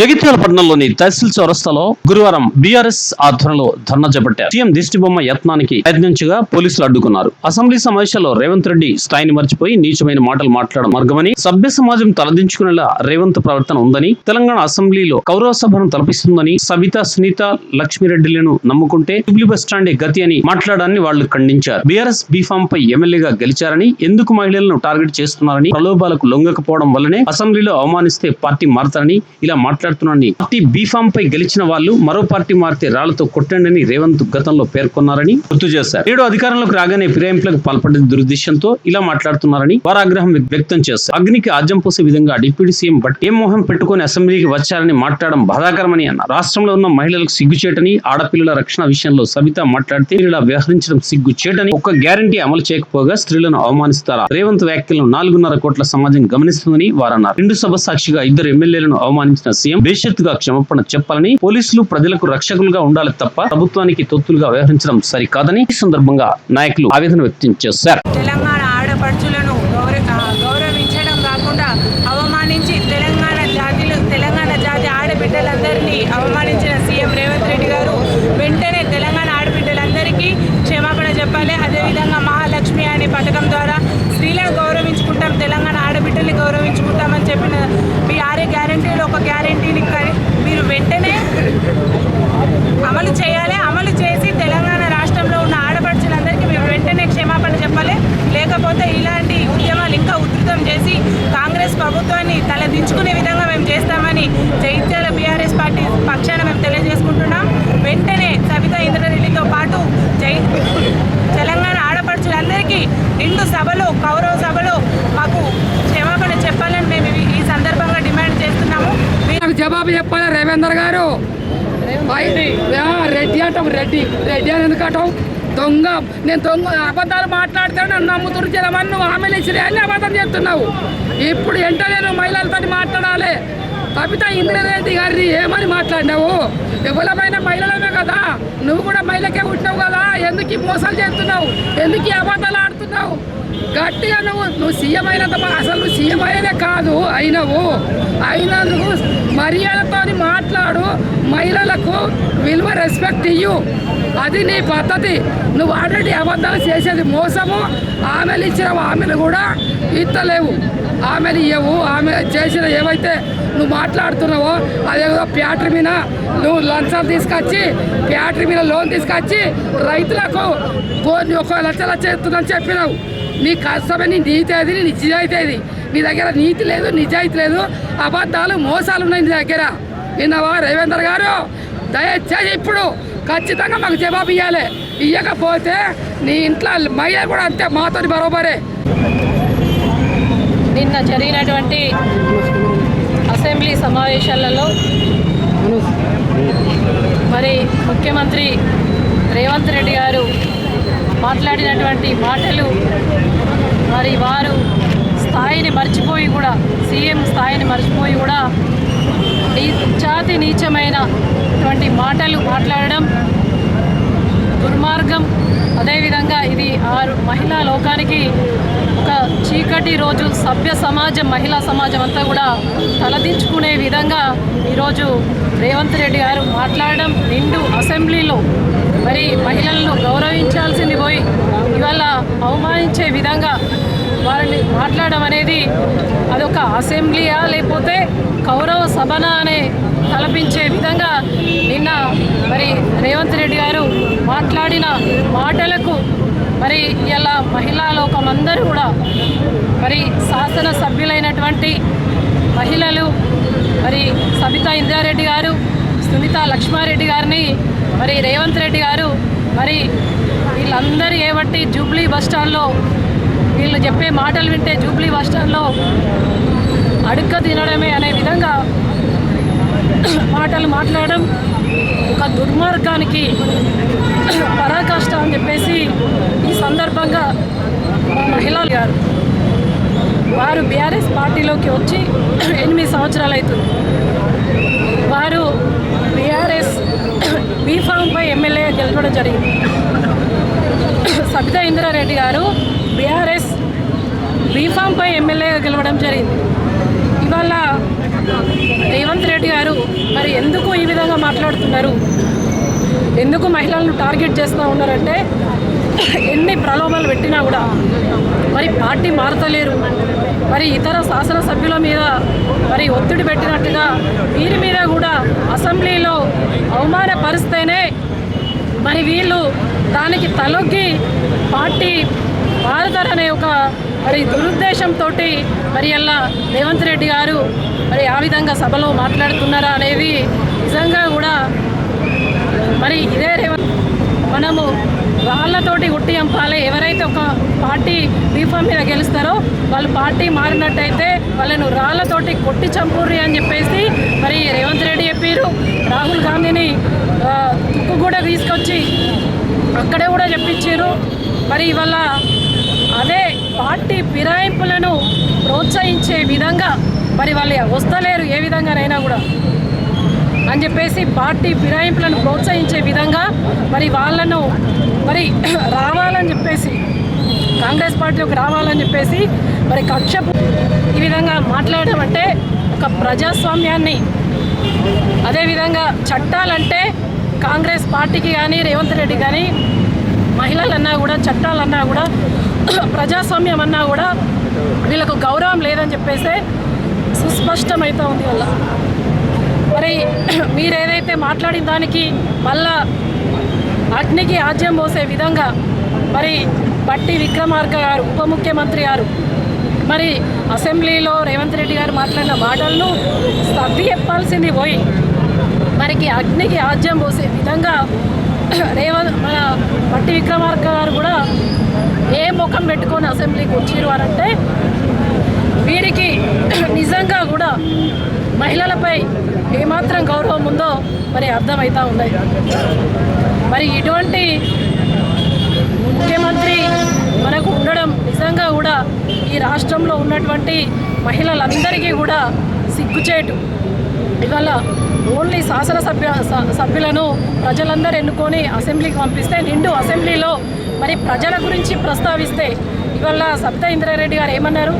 జగిత్యాల పట్టణంలోని తహసీల్ చౌరస్తాలో గురువారం బీఆర్ఎస్ ఆధ్వర్యంలో ధర్నా చేపట్టారు. సీఎం దిష్టిబొమ్మ యత్నానికి ప్రయత్నించగా పోలీసులు అడ్డుకున్నారు. అసెంబ్లీ సమావేశాల్లో రేవంత్ రెడ్డి స్థాయిని మర్చిపోయి నీచమైన మాటలు మాట్లాడడం మార్గమని సభ్య సమాజం తలదించుకునేలా రేవంత్ ప్రవర్తన ఉందని తెలంగాణ అసెంబ్లీలో కౌరవ సభను తలపిస్తుందని సవిత సునీత లక్ష్మీరెడ్డిలను నమ్ముకుంటే జూబ్లీ బస్ స్టాండే గతి అని మాట్లాడాన్ని వాళ్ళు ఖండించారు. బీఆర్ఎస్ బీఫామ్ పై ఎమ్మెల్యేగా గెలిచారని ఎందుకు మహిళలను టార్గెట్ చేస్తున్నారని ప్రలోభాలకు లొంగకపోవడం వల్లనే అసెంబ్లీలో అవమానిస్తే పార్టీ మారతారని ఇలా మాట్లాడుతున్నాను పార్టీ బీఫామ్ పై గెలిచిన వాళ్ళు మరో పార్టీ మారితే రాళ్ళతో కొట్టండి రేవంత్ గతంలో పేర్కొన్నారని గుర్తు చేశారు. నేడు అధికారంలోకి రాగానే ఫిరాయింపులకు పాల్పడిన దురుద్దేశంతో ఇలా మాట్లాడుతున్నారని వారు ఆగ్రహం వ్యక్తం చేశారు. అగ్నికి ఆజ్యం పోసే విధంగా డిప్యూటీ సీఎం బట్ ఏం మోహం పెట్టుకుని అసెంబ్లీకి వచ్చారని మాట్లాడడం బాధాకరమని అన్నారు. రాష్ట్రంలో ఉన్న మహిళలకు సిగ్గుచేటని ఆడపిల్లల రక్షణ విషయంలో సవిత మాట్లాడితే ఇలా వ్యవహరించడం సిగ్గుచేటని ఒక్క గ్యారంటీ అమలు చేయకపోగా స్త్రీలను అవమానిస్తారా? రేవంత్ వ్యాఖ్యలను నాలుగున్నర కోట్ల సమాజం గమనిస్తుందని వారన్నారు. రెండు సభ సాక్షిగా ఇద్దరు ఎమ్మెల్యేలను అవమానించిన సీఎం బేషత్తుగా క్షమాపణ చెప్పాలని పోలీసులు ప్రజలకు రక్షకులుగా ఉండాలి తప్ప ప్రభుత్వానికి తొత్తులుగా వ్యవహరించడం సరికాదని ఈ సందర్భంగా నాయకులు ఆవేదన వ్యక్తం చేశారు. తెలంగాణ ఆడపడుచులను గౌర గౌరవించడం కాకుండా అవమానించి తెలంగాణ జాతిలు తెలంగాణ జాతి ఆడబిడ్డలందరినీ అవమానించిన సీఎం రేవంత్ రెడ్డి గారు వెంటనే తెలంగాణ ఆడబిడ్డలందరికీ క్షమాపణ చెప్పాలి. అదేవిధంగా మహాలక్ష్మి అనే పథకం ద్వారా గౌరవించుకుంటాం తెలంగాణ ఆడబిడ్డల్ని గౌరవించుకుంటామని చెప్పిన మీ ఆరే గ్యారంటీలో ఒక గ్యారంటీని మీరు వెంటనే అమలు చేయాలి. అమలు చేసి తెలంగాణ రాష్ట్రంలో ఉన్న ఆడపడుచులందరికీ మీరు వెంటనే క్షమాపణ చెప్పాలి. లేకపోతే ఇలాంటి ఉద్యమాలు ఇంకా ఉధృతం చేసి కాంగ్రెస్ ప్రభుత్వాన్ని తలదించుకునే విధంగా మేము చేస్తామని జైత్యాల బీఆర్ఎస్ పార్టీ పక్షాన మేము తెలియజేసుకుంటున్నాం. వెంటనే సవితా ఇంద్రరెడ్డితో పాటు జై తెలంగాణ ఆడపడుచులందరికీ నిండు సభలో కౌరవ సభలో మాకు క్షమాపణ చెప్పాలని మేము ఈ- ఈ సందర్భంగా డిమాండ్ చేస్తున్నాము మీ- నాకు జవాబు చెప్పాలి రేవేందర్ గారు? రెడ్డి అంటాం రెడ్డి. రెడ్డి అని ఎందుకు అంటాం? దొంగ. నేను దొంగ అబద్ధాలు మాట్లాడితే నన్ను నమ్ముతురు జనమని నువ్వు హామీలు ఇచ్చి అన్ని అబద్ధం చేస్తున్నావు ఇప్పుడు వెంటనే నువ్వు మహిళలతో మాట్లాడు కవిత ఇంద్రదేవి గారిని ఏమని మాట్లాడినావు? ఎవరమైన మహిళలమే కదా? నువ్వు కూడా మహిళకే ఉంటావు కదా? ఎందుకు మోసాలు చేస్తున్నావు? ఎందుకు అబద్ధాలు ఆడుతున్నావు? గట్టిగా నువ్వు నువ్వు సీఎం అయినంత అసలు నువ్వు సీఎం అయ్యేదే కాదు అయినవు. అయినందుకు మర్యాదతో మాట్లాడు. మహిళలకు విలువ రెస్పెక్ట్ ఇయ్యు. అది నీ పద్ధతి. నువ్వు ఆల్రెడీ అబద్ధాలు చేసేది మోసము. ఆమెలు ఇచ్చిన ఆమెలు కూడా ఇత్తలేవు. ఆమెను ఇవ్వవు ఆమె చేసిన ఏవైతే నువ్వు మాట్లాడుతున్నావో అదేవిధంగా ప్యాటరీ మీద నువ్వు లంచాలు తీసుకొచ్చి ప్యాటరీ మీద లోన్ తీసుకొచ్చి రైతులకు కొన్ని ఒక లక్ష లక్ష ఎత్తుందని చెప్పినావు. నీ కష్టమే నీ నీతి అది నీ నిజాయితీ అది. నీ దగ్గర నీతి లేదు నిజాయితీ లేదు అబద్ధాలు మోసాలు ఉన్నాయి నీ దగ్గర. విన్నావా రేవేందర్ గారు? దయచేసి ఇప్పుడు ఖచ్చితంగా మాకు జవాబు ఇవ్వాలి ఇవ్వకపోతే నీ ఇంట్లో మహిళ కూడా అంతే మాతో బరోబరే. నిన్న జరిగినటువంటి అసెంబ్లీ సమావేశాలలో మరి ముఖ్యమంత్రి రేవంత్ రెడ్డి గారు మాట్లాడినటువంటి మాటలు మరి వారు స్థాయిని మర్చిపోయి కూడా సీఎం స్థాయిని మర్చిపోయి కూడా నీ జాతి నీచమైనటువంటి మాటలు మాట్లాడడం దుర్మార్గం. అదేవిధంగా ఇది ఆరు మహిళా లోకానికి ఒక చీకటి రోజు సభ్య సమాజం మహిళా సమాజం అంతా కూడా తలదించుకునే విధంగా ఈరోజు రేవంత్ రెడ్డి గారు మాట్లాడడం నిండు అసెంబ్లీలో. మరి మహిళలను గౌరవించాల్సింది పోయి ఇవాళ అవమానించే విధంగా వారిని మాట్లాడడం అనేది అదొక అసెంబ్లీయా లేకపోతే కౌరవ సభన అనే తలపించే విధంగా నిన్న మరి రేవంత్ రెడ్డి గారు మాట్లాడిన మాటలకు మరి ఇలా మహిళా లోకమందరూ అందరూ కూడా మరి శాసన సభ్యులైనటువంటి మహిళలు మరి సబితా ఇంద్రారెడ్డి గారు సునీత లక్ష్మారెడ్డి గారిని మరి రేవంత్ రెడ్డి గారు మరి వీళ్ళందరూ ఏబట్టి జూబ్లీ బస్ స్టాండ్లో వీళ్ళు చెప్పే మాటలు వింటే జూబ్లీ బస్టాండ్లో అడుక్క తినడమే అనే విధంగా మాటలు మాట్లాడడం ఒక దుర్మార్గానికి పరాకాష్ట అని చెప్పేసి ఈ సందర్భంగా మహిళలు గారు వారు బీఆర్ఎస్ పార్టీలోకి వచ్చి ఎనిమిది సంవత్సరాలు అవుతుంది. వారు బీఆర్ఎస్ బీఫామ్పై ఎమ్మెల్యే గెలవడం జరిగింది. సబితా ఇందిరారెడ్డి గారు బీఆర్ఎస్ బీఫామ్పై ఎమ్మెల్యేగా గెలవడం జరిగింది. ఇవాళ రేవంత్ రెడ్డి గారు మరి ఎందుకు ఈ విధంగా మాట్లాడుతున్నారు? ఎందుకు మహిళలను టార్గెట్ చేస్తూ ఉన్నారంటే ఎన్ని ప్రలోభాలు పెట్టినా కూడా మరి పార్టీ మారతలేరు. మరి ఇతర శాసనసభ్యుల మీద మరి ఒత్తిడి పెట్టినట్టుగా వీరి మీద కూడా అసెంబ్లీలో అవమానపరిస్తేనే మరి వీళ్ళు దానికి తలొగ్గి పార్టీ మారుతారనే ఒక మరి దురుద్దేశంతో మరి అలా రేవంత్ రెడ్డి గారు మరి ఆ విధంగా సభలో మాట్లాడుతున్నారా అనేది నిజంగా కూడా మరి ఇదే రేవంత్ మనము వాళ్ళతోటి ఉట్టి అంపాలి. ఎవరైతే ఒక పార్టీ బీఫామ్ మీద గెలుస్తారో వాళ్ళు పార్టీ మారినట్టయితే వాళ్ళను రాళ్ళతోటి కొట్టి చంపుర్రి అని చెప్పేసి మరి రేవంత్ రెడ్డి చెప్పారు రాహుల్ గాంధీని తుక్కు కూడా తీసుకొచ్చి అక్కడే కూడా చెప్పించారు మరి ఇవాళ పార్టీ ఫిరాయింపులను ప్రోత్సహించే విధంగా మరి వాళ్ళు వస్తలేరు ఏ విధంగానైనా కూడా. అని చెప్పేసి పార్టీ ఫిరాయింపులను ప్రోత్సహించే విధంగా మరి వాళ్ళను మరి రావాలని చెప్పేసి కాంగ్రెస్ పార్టీలోకి రావాలని చెప్పేసి మరి కక్ష ఈ విధంగా మాట్లాడడం అంటే ఒక ప్రజాస్వామ్యాన్ని. అదేవిధంగా చట్టాలంటే కాంగ్రెస్ పార్టీకి కానీ రేవంత్ రెడ్డి కానీ మహిళలన్నా కూడా చట్టాలన్నా కూడా ప్రజాస్వామ్యం అన్నా కూడా వీళ్ళకు గౌరవం లేదని చెప్పేసి సుస్పష్టమవుతూ ఉంది వాళ్ళ మరి మీరు ఏదైతే మాట్లాడిన దానికి మళ్ళా అగ్నికి ఆజ్యం పోసే విధంగా మరి బట్టి విక్రమార్క గారు ఉప ముఖ్యమంత్రి గారు మరి అసెంబ్లీలో రేవంత్ రెడ్డి గారు మాట్లాడిన మాటలను సర్ది చెప్పాల్సింది పోయి మరికి అగ్నికి ఆజ్యం పోసే విధంగా రేవంత్ మన మట్టి విక్రమార్క గారు కూడా ఏ ముఖం పెట్టుకొని అసెంబ్లీకి వచ్చిరు అంటే వీరికి నిజంగా కూడా మహిళలపై ఏమాత్రం గౌరవం ఉందో మరి అర్థమవుతా ఉన్నాయి మరి ఇటువంటి ముఖ్యమంత్రి మనకు ఉండడం నిజంగా కూడా ఈ రాష్ట్రంలో ఉన్నటువంటి మహిళలందరికీ కూడా సిగ్గుచేటు. ఇవాళ ఓన్లీ శాసనసభ్య స- సభ్యులను ప్రజలందరూ ఎన్నుకొని అసెంబ్లీకి పంపిస్తే నిండు అసెంబ్లీలో మరి ప్రజల గురించి ప్రస్తావిస్తే ఇవాళ సబితా ఇంద్రారెడ్డి గారు ఏమన్నారు?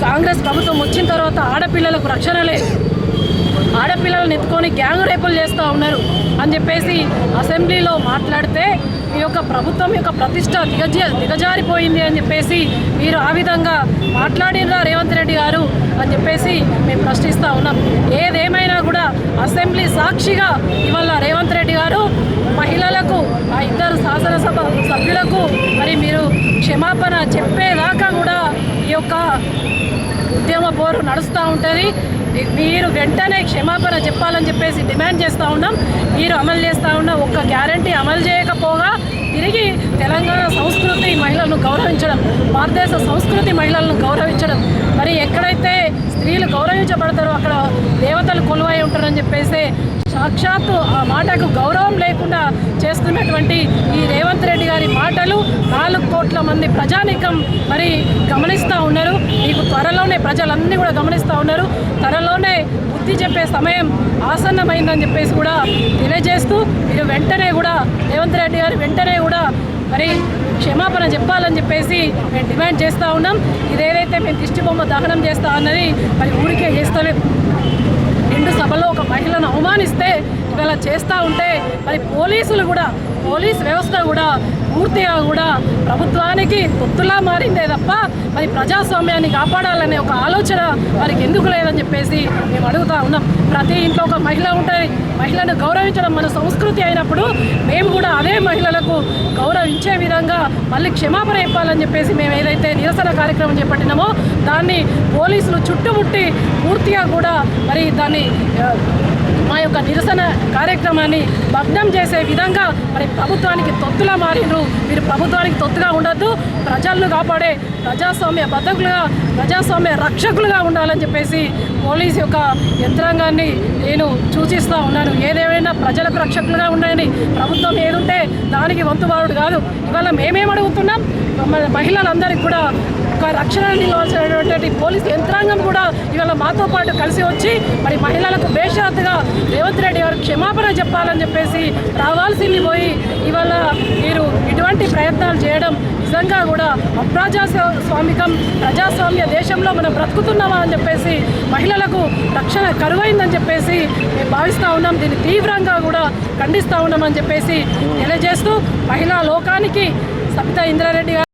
కాంగ్రెస్ ప్రభుత్వం వచ్చిన తర్వాత ఆడపిల్లలకు రక్షణ లేదు. ఆడపిల్లలను ఎత్తుకొని గ్యాంగ్ రేపులు చేస్తూ ఉన్నారు అని చెప్పేసి అసెంబ్లీలో మాట్లాడితే ఈ యొక్క ప్రభుత్వం యొక్క ప్రతిష్ట దిగజ దిగజారిపోయింది అని చెప్పేసి మీరు ఆ విధంగా మాట్లాడినరా రేవంత్ రెడ్డి గారు అని చెప్పేసి మేము ప్రశ్నిస్తూ ఉన్నాం. ఏదేమైనా కూడా అసెంబ్లీ సాక్షిగా ఇవాళ రేవంత్ రెడ్డి గారు మహిళలకు ఆ ఇద్దరు శాసనసభ సభ్యులకు మరి మీరు క్షమాపణ చెప్పేదాకా కూడా ఈ యొక్క ఉద్యమ పోరు నడుస్తూ ఉంటుంది. మీరు వెంటనే క్షమాపణ చెప్పాలని చెప్పేసి డిమాండ్ చేస్తూ ఉన్నాం. మీరు అమలు చేస్తూ ఉన్న ఒక్క గ్యారంటీ అమలు చేయకపోగా తిరిగి తెలంగాణ సంస్కృతి మహిళలను గౌరవించడం భారతదేశ సంస్కృతి మహిళలను గౌరవించడం. మరి ఎక్కడైతే స్త్రీలు గౌరవించబడతారో అక్కడ దేవతలు కొలువై ఉంటారని చెప్పేసి సాక్షాత్తు ఆ మాటకు గౌరవం లేకుండా చేస్తున్నటువంటి ఈ రేవంత్ రెడ్డి గారి మాటలు నాలుగు కోట్ల మంది ప్రజానికం మరి గమనిస్తూ ఉన్నారు. మీకు త్వరలోనే ప్రజలన్నీ కూడా గమనిస్తూ ఉన్నారు. త్వరలోనే బుద్ధి చెప్పే సమయం ఆసన్నమైందని చెప్పేసి కూడా తెలియజేస్తూ మీరు వెంటనే కూడా రేవంత్ రెడ్డి గారు వెంటనే కూడా మరి క్షమాపణ చెప్పాలని చెప్పేసి మేము డిమాండ్ చేస్తూ ఉన్నాం. ఇదేదైతే మేము దిష్టి బొమ్మ దహనం చేస్తా అన్నది మరి ఊరికే చేస్తలేదు నిండు ఒక మహిళను అవమానిస్తే ఇవాళ చేస్తూ ఉంటే మరి పోలీసులు కూడా పోలీస్ వ్యవస్థ కూడా పూర్తిగా కూడా ప్రభుత్వానికి పొత్తులా మారిందే తప్ప మరి ప్రజాస్వామ్యాన్ని కాపాడాలనే ఒక ఆలోచన వారికి ఎందుకు లేదని చెప్పేసి మేము అడుగుతా ఉన్నాం. ప్రతి ఇంట్లో ఒక మహిళ ఉంటుంది. మహిళను గౌరవించడం మన సంస్కృతి అయినప్పుడు మేము కూడా అదే మహిళలకు గౌరవించే విధంగా మళ్ళీ క్షమాపణ చెప్పాలని చెప్పేసి మేము ఏదైతే నిరసన కార్యక్రమం చేపట్టినామో దాన్ని పోలీసులు చుట్టుముట్టి పూర్తిగా కూడా మరి దాన్ని మా యొక్క నిరసన కార్యక్రమాన్ని భగ్నం చేసే విధంగా మరి ప్రభుత్వానికి తొత్తులా మారిండ్రు. మీరు ప్రభుత్వానికి తొత్తుగా ఉండొద్దు. ప్రజలను కాపాడే ప్రజాస్వామ్య బద్దకులుగా ప్రజాస్వామ్య రక్షకులుగా ఉండాలని చెప్పేసి పోలీస్ యొక్క యంత్రాంగాన్ని నేను సూచిస్తూ ఉన్నాను. ఏదేమైనా ప్రజలకు రక్షకులుగా ఉన్నాయని ప్రభుత్వం ఏదుంటే దానికి వంతువారుడు కాదు. ఇవాళ మేమేం అడుగుతున్నాం? మహిళలందరికీ కూడా రక్షణ నిలవాల్సినటువంటి పోలీస్ యంత్రాంగం కూడా ఇవాళ మాతో పాటు కలిసి వచ్చి మరి మహిళలకు బేషరతుగా రేవంత్ రెడ్డి గారు క్షమాపణ చెప్పాలని చెప్పేసి రావాల్సింది పోయి ఇవాళ మీరు ఇటువంటి ప్రయత్నాలు చేయడం నిజంగా కూడా అప్రజాస్వామికం ప్రజాస్వామ్య దేశంలో మనం బ్రతుకుతున్నామా అని చెప్పేసి మహిళలకు రక్షణ కరువైందని చెప్పేసి మేము భావిస్తూ ఉన్నాం. దీన్ని తీవ్రంగా కూడా ఖండిస్తూ ఉన్నామని చెప్పేసి తెలియజేస్తూ మహిళా లోకానికి సబితా ఇంద్రారెడ్డి గారు